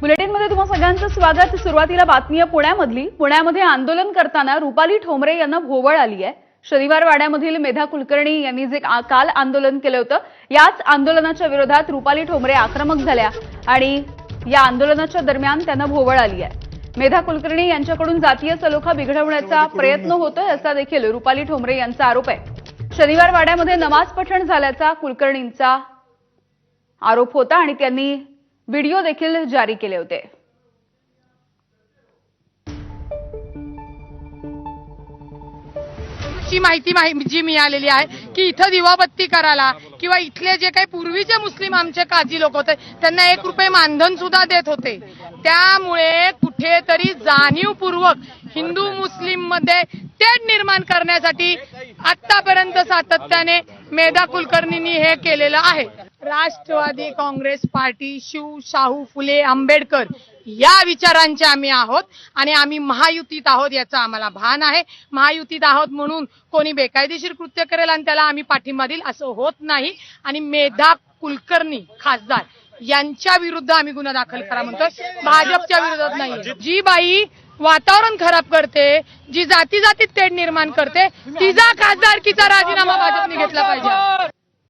बुलेटिनमध्ये तुम्हा सगळ्यांचं स्वागत. सुरुवातीला बातमी आहे पुण्यामधली. पुण्यामध्ये आंदोलन करताना रुपाली ठोंबरे यांना भोवळ आली आहे. शनिवार वाड्यामधील मेधा कुलकर्णी यांनी जे काल आंदोलन केलं होतं याच आंदोलनाच्या विरोधात रुपाली ठोंबरे आक्रमक झाल्या आणि या आंदोलनाच्या दरम्यान त्यांना भोवळ आली आहे. मेधा कुलकर्णी यांच्याकडून जातीय सलोखा बिघडवण्याचा प्रयत्न होतोय असा देखील रुपाली ठोंबरे यांचा आरोप आहे. शनिवार वाड्यामध्ये नमाज पठण झाल्याचा कुलकर्णींचा आरोप होता आणि त्यांनी व्हिडिओ देखील जारी केले होते. ची माहिती जी मिळालेली आहे की इथं दिवाबत्ती करायला किंवा इथले जे काही पूर्वीचे मुस्लिम आमचे काजी लोक होते त्यांना एक रुपये मानधन सुद्धा देत होते. त्यामुळे कुठेतरी जाणीवपूर्वक हिंदू मुस्लिममध्ये तेढ निर्माण करण्यासाठी आतापर्यंत सातत्याने मेधा कुलकर्णींनी हे केलेलं आहे. राष्ट्रवादी काँग्रेस पार्टी शिव शाहू फुले आंबेडकर या विचारांचे आम्ही आहोत आणि आम्ही महायुतीत आहोत याचं आम्हाला भान आहे. महायुतीत आहोत म्हणून कोणी बेकायदेशीर कृत्य करेल आणि त्याला आम्ही पाठिंबा देईल असं होत नाही. आणि मेधा कुलकर्णी खासदार यांच्या विरुद्ध आम्ही गुन्हा दाखल करा म्हणतोय. भाजपच्या विरोधात नाही. जी बाई वातावरण खराब करते जी जाती जातीत तेढ निर्माण करते तिचा खासदारकीचा राजीनामा भाजपने घेतला पाहिजे.